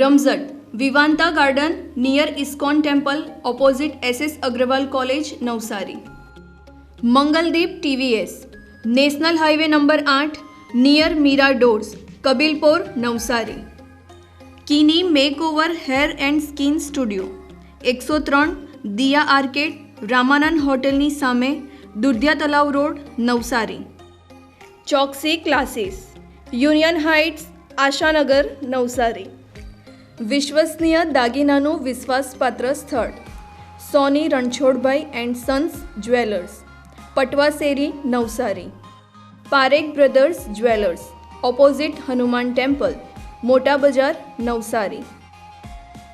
Ramzat, Vivanta garden, near ISKCON temple, opposite SS Agrawal college, Navsari. Mangaldeep TVS, national highway number આઠ, near Meera doors, Kabilpor, Navsari. Kini makeover hair and skin studio, એકસો ત્રણ, Diya arcade, Ramanand હોટેલની સામે, Dudhiya Talav road, Navsari. Choksi classes, union heights, Ashanagar, Navsari. વિશ્વસનીય દાગીનાનું વિશ્વાસપાત્ર સ્થળ. Soni Ranchhodbhai and sons jewellers. Patvaseri Navsari. Parekh brothers jewellers. Opposite Hanuman temple. Mota Bazar, Navsari.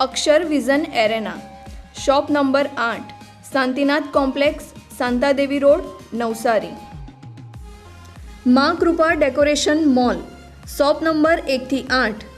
Akshar vision arena. Shop number આઠ. Shantinath complex, Shantadevi road, Navsari. Maa Krupa decoration mall. Shop number એકથી આઠ.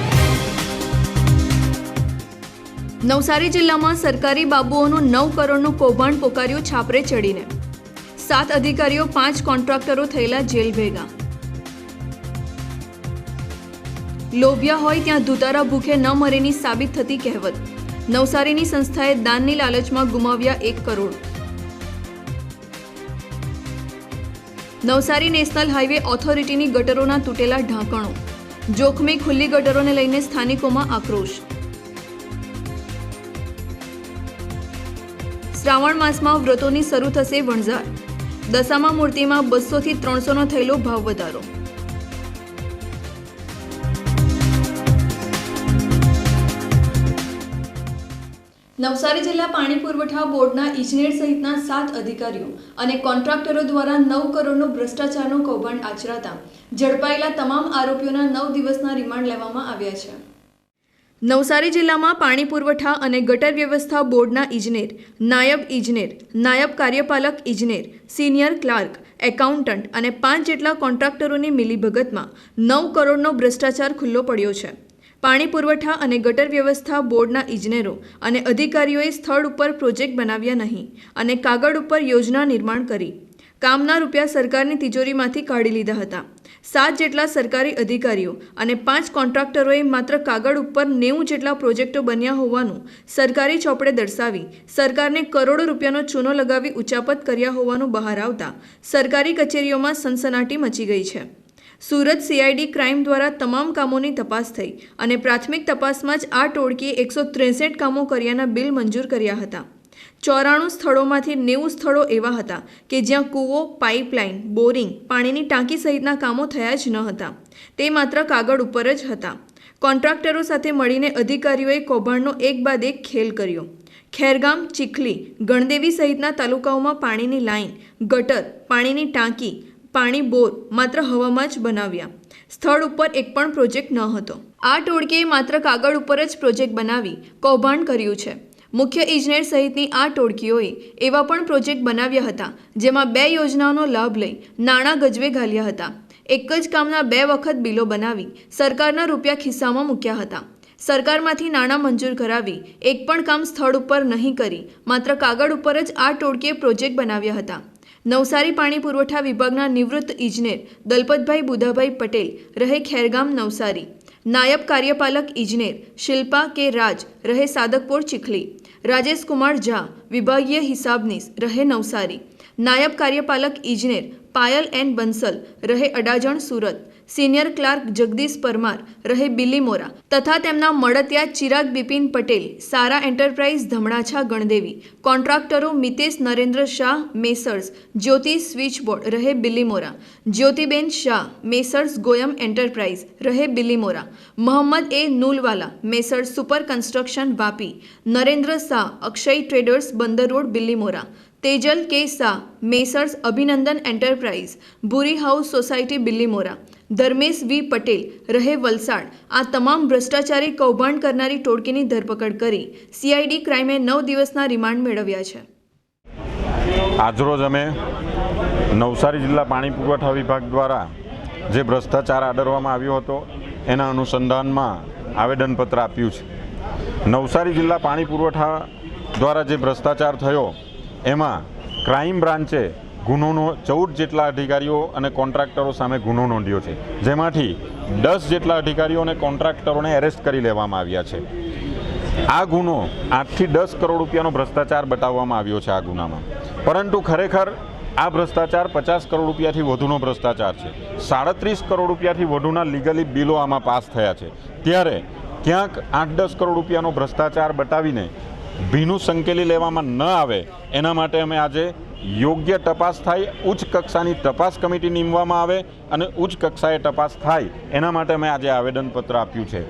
નવસારી જિલ્લામાં સરકારી બાબુઓનું નવ કરોડનું કૌભાંડ પોકાર્યું છાપરે ચડીને. સાત અધિકારીઓ, પાંચ કોન્ટ્રાક્ટરો થયેલા જેલ ભેગા. લોભિયા હોય ત્યાં ધુતારા ભૂખે ન મરેની સાબિત થતી કહેવત. નવસારીની સંસ્થાએ દાનની લાલચમાં ગુમાવ્યા એક કરોડ. નવસારી નેશનલ હાઈવે ઓથોરિટીની ગટરોના તૂટેલા ઢાંકણો. જોખમી ખુલ્લી ગટરોને લઈને સ્થાનિકોમાં આક્રોશ. શ્રાવણ માસમાં વ્રતોની શરૂ થશે વણઝાર. દશામા મૂર્તિમાં બસોથી ત્રણસોનો થયેલો ભાવ વધારો. નવસારી જિલ્લા પાણી પુરવઠા બોર્ડના ઇજનેર સહિતના સાત અધિકારીઓ અને કોન્ટ્રાક્ટરો દ્વારા નવ કરોડનો ભ્રષ્ટાચારનું કૌભાંડ આચરાતા ઝડપાયેલા તમામ આરોપીઓના નવ દિવસના રિમાન્ડ લેવામાં આવ્યા છે. નવસારી જિલ્લામાં પાણી પુરવઠા અને ગટર વ્યવસ્થા બોર્ડના ઇજનેર, નાયબ ઇજનેર, નાયબ કાર્યપાલક ઇજનેર, સિનિયર ક્લાર્ક, એકાઉન્ટન્ટ અને પાંચ જેટલા કોન્ટ્રાક્ટરોની મિલીભગતમાં નવ કરોડનો ભ્રષ્ટાચાર ખુલ્લો પડ્યો છે. પાણી પુરવઠા અને ગટર વ્યવસ્થા બોર્ડના ઇજનેરો અને અધિકારીઓએ સ્થળ ઉપર પ્રોજેક્ટ બનાવ્યા નહીં અને કાગળ ઉપર યોજના નિર્માણ કરી. કામના રૂપિયા સરકારની તિજોરીમાંથી કાઢી લીધા હતા. સાત જેટલા સરકારી અધિકારીઓ અને પાંચ કોન્ટ્રાક્ટરોએ માત્ર કાગળ ઉપર નેવું જેટલા પ્રોજેક્ટો બન્યા હોવાનું સરકારી ચોપડે દર્શાવી સરકારને કરોડો રૂપિયાનો ચૂનો લગાવી ઉચાપત કર્યા હોવાનું બહાર આવતા સરકારી કચેરીઓમાં સનસનાટી મચી ગઈ છે. સુરત સીઆઈડી ક્રાઇમ દ્વારા તમામ કામોની તપાસ થઈ અને પ્રાથમિક તપાસમાં જ આ ટોળકીએ એકસો ત્રેસઠ કામો કર્યાના બિલ મંજૂર કર્યા હતા. ચોરાણું સ્થળોમાંથી નેવું સ્થળો એવા હતા કે જ્યાં કૂવો, પાઇપલાઇન, બોરિંગ, પાણીની ટાંકી સહિતના કામો થયા જ ન હતા. તે માત્ર કાગળ ઉપર જ હતા. કોન્ટ્રાક્ટરો સાથે મળીને અધિકારીઓએ કૌભાંડનો એક બાદ એક ખેલ કર્યો. ખેરગામ, ચીખલી, ગણદેવી સહિતના તાલુકાઓમાં પાણીની લાઇન, ગટર, પાણીની ટાંકી, પાણી બોર માત્ર હવામાં જ બનાવ્યા. સ્થળ ઉપર એક પણ પ્રોજેક્ટ ન હતો. આ ટોળકીએ માત્ર કાગળ ઉપર જ પ્રોજેક્ટ બનાવી કૌભાંડ કર્યું છે. મુખ્ય ઇજનેર સહિતની આ ટોળકીઓએ એવા પણ પ્રોજેક્ટ બનાવ્યા હતા, જેમાં બે યોજનાઓનો લાભ લઈ નાણાં ગજવે ઘાલ્યા હતા. એક જ કામના બે વખત બિલો બનાવી સરકારના રૂપિયા ખિસ્સામાં મૂક્યા હતા. સરકારમાંથી નાણાં મંજૂર કરાવી એક પણ કામ સ્થળ ઉપર નહીં કરી, માત્ર કાગળ ઉપર જ આ ટોળકીએ પ્રોજેક્ટ બનાવ્યા હતા. નવસારી પાણી પુરવઠા વિભાગના નિવૃત્ત ઇજનેર દલપતભાઈ બુધાભાઈ પટેલ રહે ખેરગામ, નવસારી. નાયબ કાર્યપાલક ઇજનેર શિલ્પા કે રાજ રહે સાદકપોર, ચીખલી. રાજેશ કુમાર ઝા, વિભાગીય હિસાબનીસ, રહે નવસારી. નાયબ કાર્યપાલક ઇજનેર, પાયલ એન બંસલ, રહે અડાજણ, સુરત. સિનિયર ક્લાર્ક જગદીશ પરમાર રહે બિલીમોરા તથા તેમના મળતિયા ચિરાગ બિપિન પટેલ, સારા એન્ટરપ્રાઇઝ ધમણાછા ગણદેવી, કોન્ટ્રાક્ટરો મિતેશ નરેન્દ્ર શાહ, મેસર્સ, જ્યોતિ સ્વિચબોર્ડ રહે બિલીમોરા જ્યોતિબેન શાહ, મેસર્સ ગોયમ એન્ટરપ્રાઇઝ રહે Bilimora Mohammad A Nulwala, messrs super construction Vapi, Narendra Shah, Akshay traders Bandar road Bilimora Tejal K Shah, messrs Abhinandan enterprise, Bhuri house society Billimora Dharmesh V Patel, રહે વલસાડ. આ તમામ ભ્રષ્ટાચારી કૌભાંડ કરનારી ટોળકીની ધરપકડ કરી. CID ક્રાઇમે નવ દિવસના રિમાન્ડ મેળવ્યા છે. આજરોજ અમે નવસારી જિલ્લા પાણી પુરવઠા વિભાગ દ્વારા જે ભ્રષ્ટાચાર આદરવામાં આવ્યો હતો, એના અનુસંધાનમાં આવેદનપત્ર આપ્યું છે. નવસારી જિલ્લા પાણી પુરવઠા દ્વારા જે ભ્રષ્ટાચાર થયો, એમાં ક્રાઇમ બ્રાન્ચે ગુનોનો ચૌદ જેટલા અધિકારીઓ અને કોન્ટ્રાક્ટરો સામે ગુનો નોંધ્યો છે. જેમાંથી દસ જેટલા અધિકારીઓ અને કોન્ટ્રાક્ટરોને એરેસ્ટ કરી લેવામાં આવ્યા છે. આ ગુનો આઠથી દસ કરોડ રૂપિયાનો ભ્રષ્ટાચાર બતાવવામાં આવ્યો છે આ ગુનામાં. પરંતુ ખરેખર આ ભ્રષ્ટાચાર પચાસ કરોડ રૂપિયાથી વધુનો ભ્રષ્ટાચાર છે. સાડત્રીસ કરોડ રૂપિયાથી વધુના લીગલી બિલો આમાં પાસ થયા છે. ત્યારે ક્યાંક આઠ દસ કરોડ રૂપિયાનો ભ્રષ્ટાચાર બતાવીને ભીનું સંકેલી લેવામાં ન આવે, એના માટે અમે આજે યોગ્ય તપાસ થાય, ઉચ્ચ કક્ષાની તપાસ કમિટી નીમવામાં આવે અને ઉચ્ચ કક્ષાએ તપાસ થાય, એના માટે મેં આજે આવેદનપત્ર આપ્યું છે.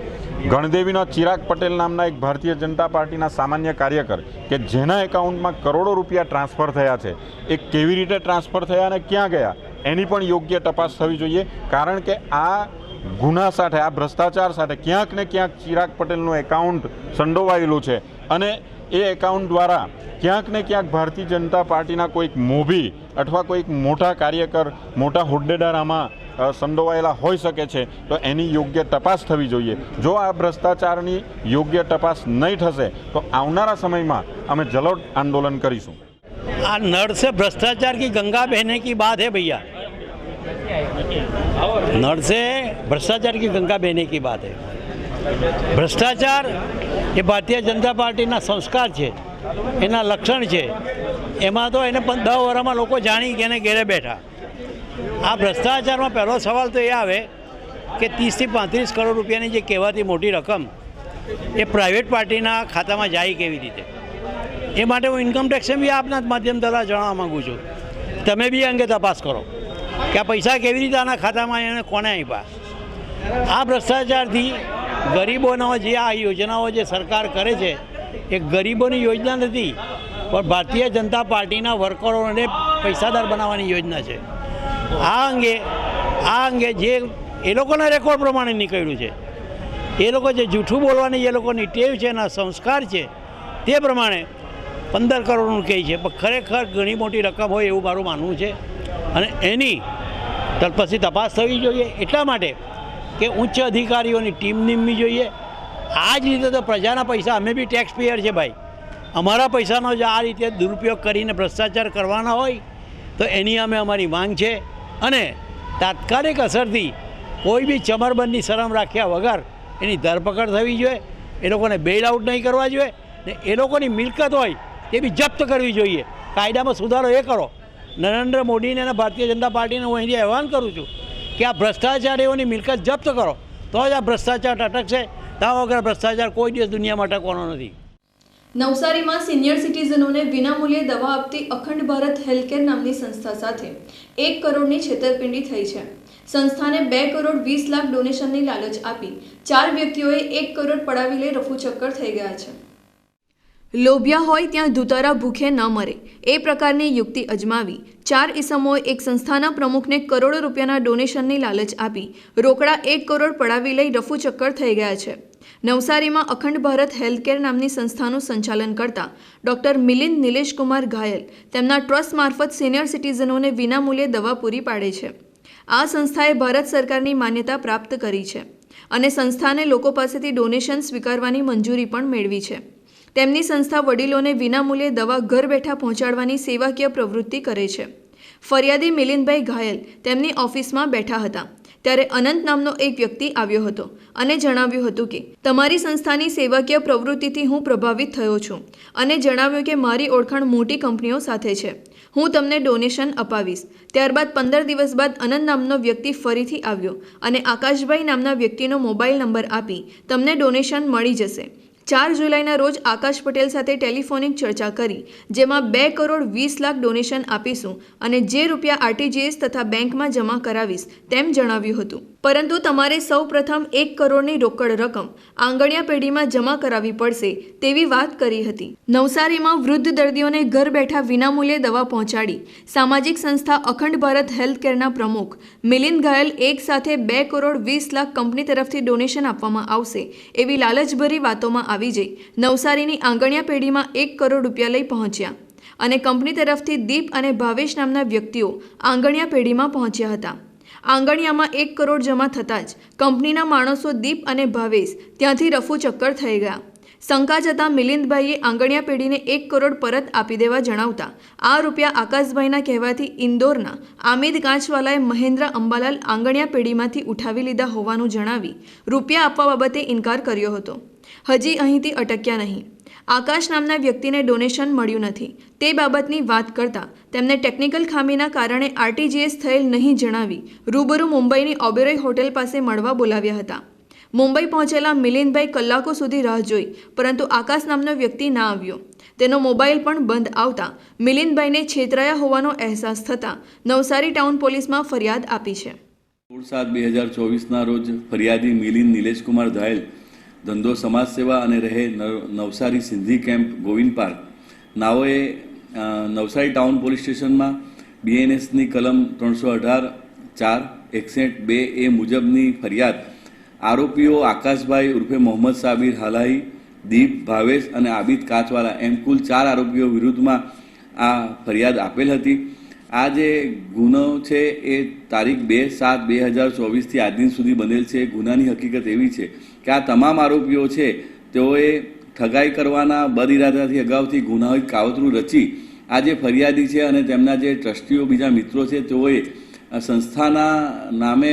ગણદેવીનો ચિરાગ પટેલ નામના એક ભારતીય જનતા પાર્ટીના સામાન્ય કાર્યકર કે જેના એકાઉન્ટમાં કરોડો રૂપિયા ટ્રાન્સફર થયા છે, એ કેવી રીતે ટ્રાન્સફર થયા અને ક્યાં ગયા, એની પણ યોગ્ય તપાસ થવી જોઈએ, કારણ કે આ ગુના સાથે, આ ભ્રષ્ટાચાર સાથે ક્યાંક ને ક્યાંક ચિરાગ પટેલનું એકાઉન્ટ સંડોવાયેલું છે અને એ એકાઉન્ટ દ્વારા ક્યાંક ને ક્યાંક ભારતીય જનતા પાર્ટીના કોઈક મોભી અથવા કોઈક મોટા કાર્યકર, મોટા હોદ્દેદાર આમાં સંડોવાયેલા હોઈ શકે છે. તો એની યોગ્ય તપાસ થવી જોઈએ. જો આ ભ્રષ્ટાચારની યોગ્ય તપાસ નહીં થશે, તો આવનારા સમયમાં અમે જલોટ આંદોલન કરીશું. આ નળ સે ભ્રષ્ટાચાર કી ગંગા બહેને કી બાત હે ભૈયા? નળ સે ભ્રષ્ટાચાર કી ગંગા બહેને કી બાત હે. ભ્રષ્ટાચાર એ ભારતીય જનતા પાર્ટીના સંસ્કાર છે, એના લક્ષણ છે. એમાં તો એને પણ દસ વર્ષમાં લોકો જાણી કે એને ઘેરે બેઠા. આ ભ્રષ્ટાચારમાં પહેલો સવાલ તો એ આવે કે ત્રીસથી પાંત્રીસ કરોડ રૂપિયાની જે કહેવાતી મોટી રકમ એ પ્રાઇવેટ પાર્ટીના ખાતામાં જાય કેવી રીતે? એ માટે હું ઇન્કમ ટેક્સને બી આપના માધ્યમ દ્વારા જણાવવા માગું છું. તમે બી અંગે તપાસ કરો કે આ પૈસા કેવી રીતે આના ખાતામાં એને કોને આપ્યા? આ ભ્રષ્ટાચારથી ગરીબોનો જે આ યોજનાઓ જે સરકાર કરે છે, એ ગરીબોની યોજના નથી, પણ ભારતીય જનતા પાર્ટીના વર્કરોને પૈસાદાર બનાવવાની યોજના છે. આ અંગે આ અંગે જે એ લોકોના રેકોર્ડ પ્રમાણે નીકળ્યું છે. એ લોકો જે જૂઠું બોલવાની જે લોકોની ટેવ છે એના સંસ્કાર છે, તે પ્રમાણે પંદર કરોડનું કહે છે. પણ ખરેખર ઘણી મોટી રકમ હોય એવું મારું માનવું છે. અને એની પછી તપાસ થવી જોઈએ એટલા માટે કે ઉચ્ચ અધિકારીઓની ટીમ નીમવી જોઈએ. આ જ રીતે તો પ્રજાના પૈસા, અમે બી ટેક્સ પેયર છે ભાઈ. અમારા પૈસાનો જો આ રીતે દુરુપયોગ કરીને ભ્રષ્ટાચાર કરવાના હોય, તો એની અમે અમારી માંગ છે. અને તાત્કાલિક અસરથી કોઈ બી ચમરબંધની શરમ રાખ્યા વગર એની ધરપકડ થવી જોઈએ. એ લોકોને બેલ આઉટ નહીં કરવા જોઈએ. ને એ લોકોની મિલકત હોય એ બી જપ્ત કરવી જોઈએ. કાયદામાં સુધારો એ કરો. નરેન્દ્ર મોદીને અને ભારતીય જનતા પાર્ટીને હું અહીંથી આહવાન કરું છું કે આ ભ્રષ્ટાચારીઓની મિલકત જપ્ત કરો, તો જ આ ભ્રષ્ટાચાર અટકશે. તા વગર ભ્રષ્ટાચાર કોઈ દિવસ દુનિયામાં અટકવાનો નથી. નવસારીમાં સિનિયર સિટીઝનોને વિનામૂલ્યે દવા આપતી અખંડ ભારત હેલ્થકેર નામની સંસ્થા સાથે એક કરોડની છેતરપિંડી થઈ છે. સંસ્થાને બે કરોડ વીસ લાખ ડોનેશનની લાલચ આપી ચાર વ્યક્તિઓએ એક કરોડ પડાવી લઈ રફુચક્કર થઈ ગયા છે. લોભિયા હોય ત્યાં ધુતારા ભૂખે ન મરે. એ પ્રકારની યુક્તિ અજમાવી ચાર ઇસમોએ એક સંસ્થાના પ્રમુખને કરોડો રૂપિયાના ડોનેશનની લાલચ આપી. રોકડા એક કરોડ પડાવી લઈ રફુચક્કર થઈ ગયા છે. નવસારીમાં અખંડ ભારત હેલ્થકેર નામની સંસ્થાનું સંચાલન કરતા ડોક્ટર મિલિંદ નિલેશકુમાર ઘાયલ તેમના ટ્રસ્ટ મારફત સિનિયર સિટીઝનોને વિનામૂલ્યે દવા પૂરી પાડે છે. આ સંસ્થાએ ભારત સરકારની માન્યતા પ્રાપ્ત કરી છે અને સંસ્થાને લોકો પાસેથી ડોનેશન સ્વીકારવાની મંજૂરી પણ મેળવી છે. તેમની સંસ્થા વડીલોને વિનામૂલ્યે દવા ઘર બેઠા પહોંચાડવાની સેવાકીય પ્રવૃત્તિ કરે છે. ફરિયાદી મિલિંદભાઈ ઘાયલ તેમની ઓફિસમાં બેઠા હતા. ત્યારે અનંત નામનો એક વ્યક્તિ આવ્યો હતો અને જણાવ્યું હતું કે, તમારી સંસ્થાની સેવાકીય પ્રવૃત્તિથી હું પ્રભાવિત થયો છું અને જણાવ્યું કે મારી ઓળખાણ મોટી કંપનીઓ સાથે છે. હું તમને ડોનેશન અપાવીશ. ત્યારબાદ પંદર દિવસ બાદ અનંત નામનો વ્યક્તિ ફરીથી આવ્યો અને આકાશભાઈ નામના વ્યક્તિનો મોબાઈલ નંબર આપી તમને ડોનેશન મળી જશે. ચાર જુલાઈના રોજ આકાશ પટેલ સાથે ટેલિફોનિક ચર્ચા કરી, જેમાં બે કરોડ વીસ લાખ ડોનેશન આપીશું અને જે રૂપિયા આરટીજીએસ તથા બેંકમાં જમા કરાવીશ તેમ જણાવ્યું હતું. પરંતુ તમારે સૌ પ્રથમ એક કરોડની રોકડ રકમ આંગણિયા પેઢીમાં જમા કરાવવી પડશે તેવી વાત કરી હતી. નવસારીમાં વૃદ્ધ દર્દીઓને ઘર બેઠા વિનામૂલ્યે દવા પહોંચાડી સામાજિક સંસ્થા અખંડ ભારત હેલ્થ કેરના પ્રમુખ મિલિંદ ઘાયલ એક સાથે બે કરોડ વીસ લાખ કંપની તરફથી ડોનેશન આપવામાં આવશે એવી લાલચભરી વાતોમાં આવી જઈ નવસારીની આંગણિયા પેઢીમાં એક કરોડ રૂપિયા લઈ પહોંચ્યા અને કંપની તરફથી દીપ અને ભાવેશ નામના વ્યક્તિઓ આંગણિયા પેઢીમાં પહોંચ્યા હતા. આંગણિયામાં એક કરોડ જમા થતાં જ કંપનીના માણસો દીપ અને ભાવેશ ત્યાંથી રફુ ચક્કર થઈ ગયા. શંકા જતાં મિલિંદભાઈએ આંગણિયા પેઢીને એક કરોડ પરત આપી દેવા જણાવતા, આ રૂપિયા આકાશભાઈના કહેવાથી ઇન્દોરના આમિદ કાંચવાલાએ મહેન્દ્ર અંબાલાલ આંગણિયા પેઢીમાંથી ઉઠાવી લીધા હોવાનું જણાવી રૂપિયા આપવા બાબતે ઇનકાર કર્યો હતો. હજી અહીંથી અટક્યા નહીં. આકાશ નામના વ્યક્તિને ડોનેશન મળ્યું નથી. તે બાબતની વાત કરતા તેમને ટેકનિકલ ખામીના કારણે આરટીજીએસ થયેલ નહીં જણાવી રૂબરૂ મુંબઈની ઓબેરોય હોટેલ પાસે મળવા બોલાવ્યા હતા. મુંબઈ પહોંચેલા મિલિંદભાઈ કલાકો સુધી રાહ જોઈ, પરંતુ આકાશ નામનો વ્યક્તિ ના આવ્યો. તેનો મોબાઈલ પણ બંધ આવતા મિલિંદભાઈને છેતરાયા હોવાનો અહેસાસ થતાં નવસારી ટાઉન પોલીસમાં ફરિયાદ આપી છે. સોળ સાત બે હજાર ચોવીસના રોજ ફરિયાદી મિલિંદ નિલેશકુમાર ધાયલ ધંધો, સમાજ સેવા અને રહે નવ- નવસારી સિંધી કેમ્પ, ગોવિંદ પાર્ક. નાઓએ નવસારી ટાઉન પોલીસ સ્ટેશનમાં બીએનએસની કલમ ત્રણસો અઢાર, ચાર, એકસઠ, બે એ મુજબની ફરિયાદ. આરોપીઓ આકાશભાઈ ઉર્ફે મોહમ્મદ સાબિર, હાલાહી, દીપ, ભાવેશ અને આબિદ કાચવાલા એમ કુલ ચાર આરોપીઓ વિરુદ્ધમાં આ ફરિયાદ આપેલ હતી. આ જે ગુનો છે એ તારીખ બે સાત બે હજાર ચોવીસથી આજ દિન સુધી બનેલ છે. ગુનાની હકીકત એવી છે કે આ તમામ આરોપીઓ છે, તેઓએ ઠગાઈ કરવાના બદઇરાદાથી અગાઉથી ગુનાહિત કાવતરું રચી આ જે ફરિયાદી છે અને તેમના જે ટ્રસ્ટીઓ બીજા મિત્રો છે, તેઓએ સંસ્થાના નામે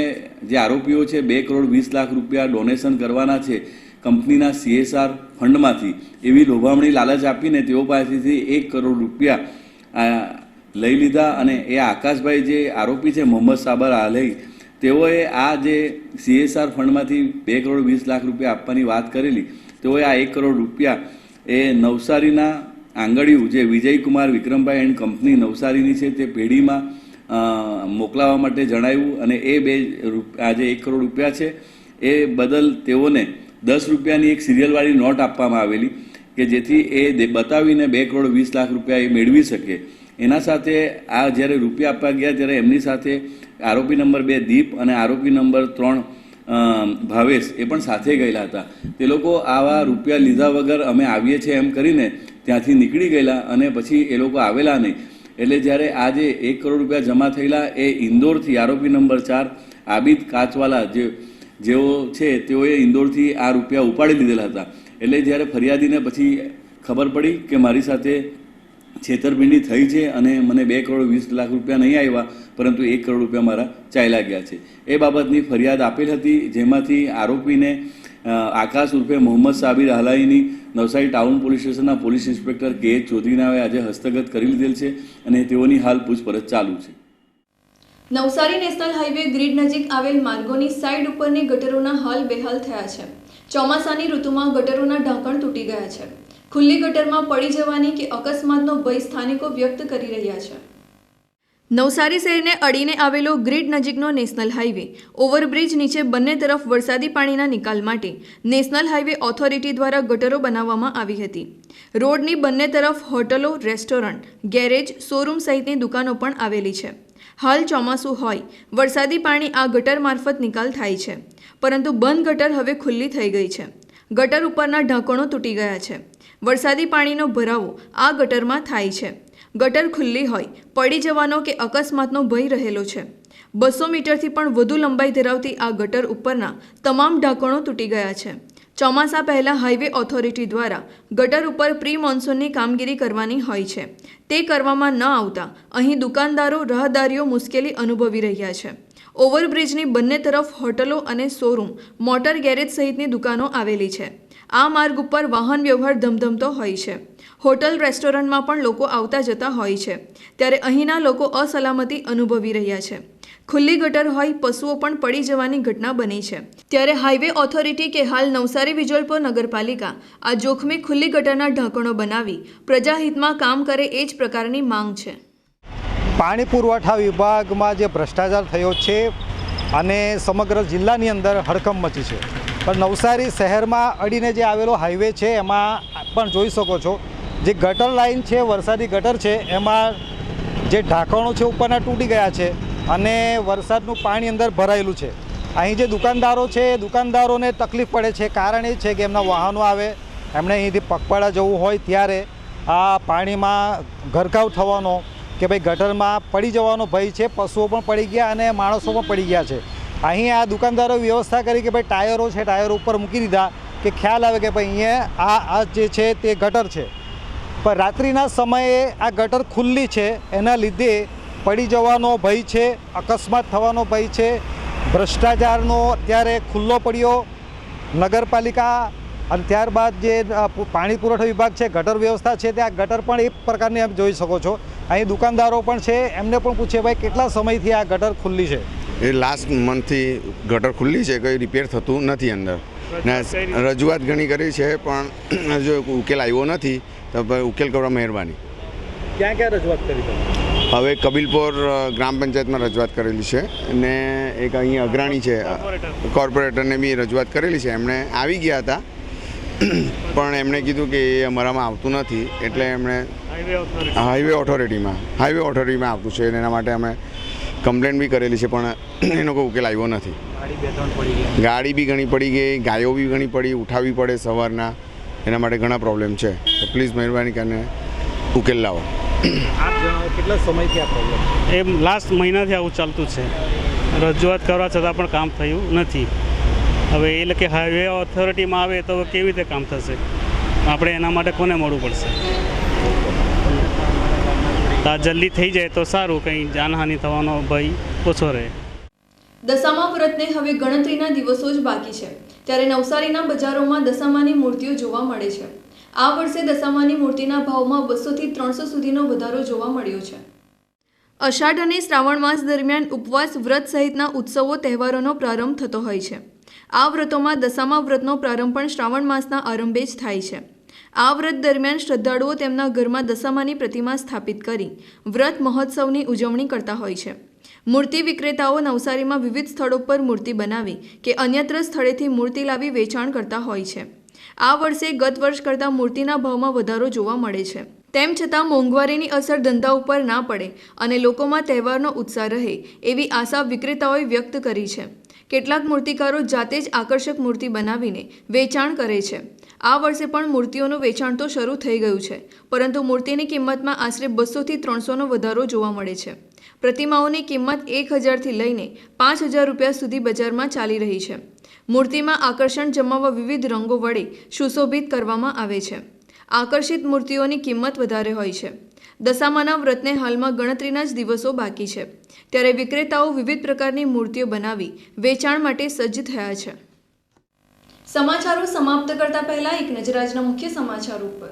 જે આરોપીઓ છે, બે કરોડ વીસ લાખ રૂપિયા ડોનેશન કરવાના છે કંપનીના સીએસઆર ફંડમાંથી. એવી લોભામણી લાલચ આપીને તેઓ પાસેથી એક કરોડ રૂપિયા લઈ લીધા અને એ આકાશભાઈ જે આરોપી છે, મોહમ્મદ સાબર આલહી તેઓએ આ જે સીએસઆર ફંડમાંથી બે કરોડ વીસ લાખ રૂપિયા આપવાની વાત કરેલી, તેઓએ આ એક કરોડ રૂપિયા એ નવસારીના આંગળિયું જે વિજયકુમાર વિક્રમભાઈ એન્ડ કંપની નવસારીની છે તે પેઢીમાં મોકલાવવા માટે જણાવ્યું અને એ બે આજે એક કરોડ રૂપિયા છે, એ બદલ તેઓને દસ રૂપિયાની એક સિરિયલવાળી નોટ આપવામાં આવેલી કે જેથી એ બતાવીને બે કરોડ વીસ લાખ રૂપિયા એ મેળવી શકે. એના સાથે આ જ્યારે રૂપિયા આપવા ગયા ત્યારે એમની સાથે આરોપી નંબર બે દીપ અને આરોપી નંબર ત્રણ ભાવેશ એ પણ સાથે ગયેલા હતા. તે લોકો આવા રૂપિયા લીધા વગર અમે આવીએ છીએ એમ કરીને ત્યાંથી નીકળી ગયેલા અને પછી એ લોકો આવેલા નહીં. એટલે જ્યારે આ જે એક કરોડ રૂપિયા જમા થયેલા એ ઇન્દોરથી આરોપી નંબર ચાર આબિદ કાચવાલા જે, જેઓ છે તેઓએ ઇન્દોરથી આ રૂપિયા ઉપાડી લીધેલા હતા. એટલે જ્યારે ફરિયાદીને પછી ખબર પડી કે મારી સાથે છેતરપિંડી થઈ છે અને મને બે કરોડ વીસ લાખ રૂપિયા નહીં આવ્યા, પરંતુ એક કરોડ રૂપિયા મારા ચાલ્યા ગયા છે. એ બાબતની ફરિયાદ આપેલ હતી, જેમાંથી આરોપીને આકાશ ઉર્ફે મોહમ્મદ સાબિર હાલાઈની નવસારી ટાઉન પોલીસ સ્ટેશનના પોલીસ ઇન્સ્પેક્ટર કે. ચૌધરીનાએ આજે હસ્તગત કરી લીધેલ છે અને તેઓની હાલ પૂછપરછ ચાલુ છે. નવસારી નેશનલ હાઈવે ગ્રીડ નજીક આવેલ માર્ગોની સાઈડ ઉપરની ગટરોના હાલ બેહાલ થયા છે. ચોમાસાની ઋતુમાં ગટરોના ઢાંકણ તૂટી ગયા છે. ખુલ્લી ગટરમાં પડી જવાની કે અકસ્માતનો ભય સ્થાનિકો વ્યક્ત કરી રહ્યા છે. નવસારી શહેરને અડીને આવેલો ગ્રીડ નજીકનો નેશનલ હાઈવે, ઓવરબ્રિજ નીચે બંને તરફ વરસાદી પાણીના નિકાલ માટે નેશનલ હાઈવે ઓથોરિટી દ્વારા ગટરો બનાવવામાં આવી હતી. રોડની બંને તરફ હોટલો, રેસ્ટોરન્ટ, ગેરેજ, શોરૂમ સહિતની દુકાનો પણ આવેલી છે. હાલ ચોમાસું હોય, વરસાદી પાણી આ ગટર મારફત નિકાલ થાય છે. પરંતુ બંધ ગટર હવે ખુલ્લી થઈ ગઈ છે. ગટર ઉપરના ઢાંકણો તૂટી ગયા છે. વરસાદી પાણીનો ભરાવો આ ગટરમાં થાય છે. ગટર ખુલ્લી હોય, પડી જવાનો કે અકસ્માતનો ભય રહેલો છે. બસો મીટરથી પણ વધુ લંબાઈ ધરાવતી આ ગટર ઉપરના તમામ ઢાંકણો તૂટી ગયા છે. ચોમાસા પહેલાં હાઈવે ઓથોરિટી દ્વારા ગટર ઉપર પ્રી મોન્સૂનની કામગીરી કરવાની હોય છે. તે કરવામાં ન આવતા અહીં દુકાનદારો, રાહદારીઓ મુશ્કેલી અનુભવી રહ્યા છે. ઓવરબ્રિજની બંને તરફ હોટલો અને શોરૂમ, મોટર ગેરેજ સહિતની દુકાનો આવેલી છે. આ માર્ગ ઉપર વાહન વ્યવહાર ધમધમતો હોય છે. હોટલ, રેસ્ટોરન્ટમાં પણ લોકો આવતા જતા હોય છે. ત્યારે અહીંના લોકો અસલામતી અનુભવી રહ્યા છે. ખુલ્લી ગટર હોય, પશુઓ પણ પડી જવાની ઘટના બની છે. ત્યારે હાઈવે ઓથોરિટી કે હાલ નવસારી વિજલપુર નગરપાલિકા આ જોખમી ખુલ્લી ગટરના ઢાંકણો બનાવી પ્રજાહિતમાં કામ કરે એ જ પ્રકારની માંગ છે. પાણી પુરવઠા વિભાગમાં જે ભ્રષ્ટાચાર થયો છે અને સમગ્ર જિલ્લાની અંદર હડકંપ મચી છે. પણ નવસારી શહેરમાં અડીને જે આવેલો હાઈવે છે, એમાં પણ જોઈ શકો છો. જે ગટર લાઈન છે, વરસાદી ગટર છે, એમાં જે ઢાંકણો છે, ઉપરના તૂટી ગયા છે અને વરસાદનું પાણી અંદર ભરાયેલું છે. અહીં જે દુકાનદારો છે, એ દુકાનદારોને તકલીફ પડે છે. કારણ એ છે કે એમના વાહનો આવે, એમણે અહીંથી પગપાળા જવું હોય ત્યારે આ પાણીમાં ગરકાવ થવાનો કે ભાઈ ગટરમાં પડી જવાનો ભય છે, પશુઓ પણ પડી ગયા અને માણસો પણ પડી ગયા છે. અહીં આ દુકાનદારો વ્યવસ્થા કરી કે ભાઈ ટાયરો છે, ટાયરો ઉપર મૂકી દીધા કે ખ્યાલ આવે કે ભાઈ અહીંયા આ આ જે છે તે ગટર છે. પણ રાત્રિના સમયે આ ગટર ખુલ્લી છે, એના લીધે પડી જવાનો ભય છે, અકસ્માત થવાનો ભય છે, ભ્રષ્ટાચારનો અત્યારે ખુલ્લો પડ્યો. નગરપાલિકા અને ત્યારબાદ જે પાણી પુરવઠા વિભાગ છે, ગટર વ્યવસ્થા છે ત્યાં ગટર પણ એક પ્રકારની આપ જોઈ શકો છો. અહીં દુકાનદારો પણ છે, એમને પણ પૂછે ભાઈ કેટલા સમયથી આ ગટર ખુલ્લી છે? એ લાસ્ટ મંથથી ગટર ખુલ્લી છે કંઈ રિપેર થતું નથી અંદર. ને રજૂઆત ઘણી કરી છે પણ હજુ ઉકેલ આવ્યો નથી તો ભાઈ ઉકેલ કરવા મહેરબાની. ક્યાં ક્યાં રજૂઆત કરી તમે? હવે કબીલપોર ગ્રામ પંચાયતમાં રજૂઆત કરેલી છે ને એક અહીં અગ્રણી છે કોર્પોરેટરને બી રજૂઆત કરેલી છે. એમણે આવી ગયા હતા પણ એમણે કીધું કે એ અમારામાં આવતું નથી એટલે એમણે હાઈવે ઓથોરિટીમાં હાઈવે ઓથોરિટીમાં આવતું છે એના માટે અમે કમ્પ્લેન બી કરેલી છે પણ એનો કોઈ ઉકેલ આવ્યો નથી. ગાડી બી ઘણી પડી ગઈ ગાયો બી ઘણી પડી ઉઠાવવી પડે સવારના. એના માટે ઘણા પ્રોબ્લેમ છે. તો પ્લીઝ મહેરબાની કરીને ઉકેલ લાવો. આપ જણાવો કેટલા સમયથી આ પ્રોબ્લેમ એમ લાસ્ટ મહિનાથી આવું ચાલતું છે. રજૂઆત કરવા છતાં પણ કામ થયું નથી. હવે એ કે હાઈવે ઓથોરિટીમાં આવે તો કેવી રીતે કામ થશે? આપણે એના માટે કોને મળવું પડશે? આ જલ્દી થઈ જાય તો સારું, કંઈ જાનહાનિ થવાનો ભય ઓછો રહે. દશામા વ્રતને હવે ગણતરીના દિવસો જ બાકી છે. ત્યારે નવસારીના બજારોમાં દશામાની મૂર્તિઓ જોવા મળે છે. આ વર્ષે દશામાની મૂર્તિના ભાવમાં બસોથી ત્રણસો સુધીનો વધારો જોવા મળ્યો છે. અષાઢ અને શ્રાવણ માસ દરમિયાન ઉપવાસ વ્રત સહિતના ઉત્સવો, તહેવારોનો પ્રારંભ થતો હોય છે. આ વ્રતોમાં દશામા વ્રતનો પ્રારંભ પણ શ્રાવણ માસના આરંભે જ થાય છે. આ વ્રત દરમિયાન શ્રદ્ધાળુઓ તેમના ઘરમાં દશામાની પ્રતિમા સ્થાપિત કરી વ્રત મહોત્સવની ઉજવણી કરતા હોય છે. મૂર્તિ વિક્રેતાઓ નવસારીમાં વિવિધ સ્થળો પર મૂર્તિ બનાવી કે અન્યત્ર સ્થળેથી મૂર્તિ લાવી વેચાણ કરતા હોય છે. આ વર્ષે ગત વર્ષ કરતાં મૂર્તિના ભાવમાં વધારો જોવા મળે છે. તેમ છતાં મોંઘવારીની અસર ધંધા ઉપર ના પડે અને લોકોમાં તહેવારનો ઉત્સાહ રહે એવી આશા વિક્રેતાઓએ વ્યક્ત કરી છે. કેટલાક મૂર્તિકારો જાતે જ આકર્ષક મૂર્તિ બનાવીને વેચાણ કરે છે. આ વર્ષે પણ મૂર્તિઓનું વેચાણ તો શરૂ થઈ ગયું છે, પરંતુ મૂર્તિની કિંમતમાં આશરે બસોથી ત્રણસોનો વધારો જોવા મળે છે. પ્રતિમાઓની કિંમત એક હજારથી લઈને પાંચ હજાર રૂપિયા સુધી બજારમાં ચાલી રહી છે. મૂર્તિમાં આકર્ષણ જમાવવા વિવિધ રંગો વડે સુશોભિત કરવામાં આવે છે. આકર્ષિત મૂર્તિઓની કિંમત વધારે હોય છે. દશામાના વ્રતને હાલમાં ગણતરીના જ દિવસો બાકી છે. ત્યારે વિક્રેતાઓ વિવિધ પ્રકારની મૂર્તિઓ બનાવી વેચાણ માટે સજ્જ થયા છે. સમાચારો સમાપ્ત કરતા પહેલા એક નજર આજના મુખ્ય સમાચાર ઉપર.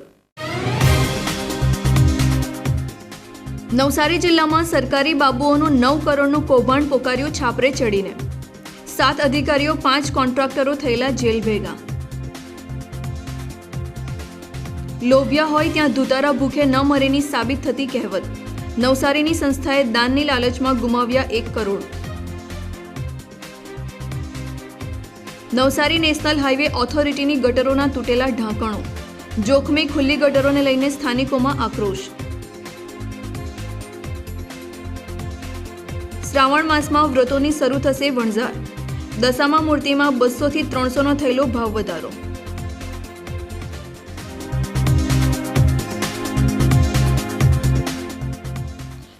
નવસારી જિલ્લામાં સરકારી બાબુઓનું નવ કરોડનું કૌભાંડ પોકાર્યું છાપરે ચડીને. સાત અધિકારીઓ, પાંચ કોન્ટ્રાક્ટરો થયેલા જેલ ભેગા. લોભિયા હોય ત્યાં ધુતારા ભૂખે ન મરેની સાબિત થતી કહેવત. નવસારીની સંસ્થાએ દાનની લાલચમાં ગુમાવ્યા એક કરોડ. નવસારી નેશનલ હાઈવે ઓથોરિટીની ગટરોના તૂટેલા ઢાંકણો, જોખમી ખુલ્લી ગટરોને લઈને સ્થાનિકોમાં આક્રોશ. શ્રાવણ માસમાં વ્રતોની શરૂ થશે વણઝાર. દશામા મૂર્તિમાં બસોથી ત્રણસોનો થયેલો ભાવ વધારો.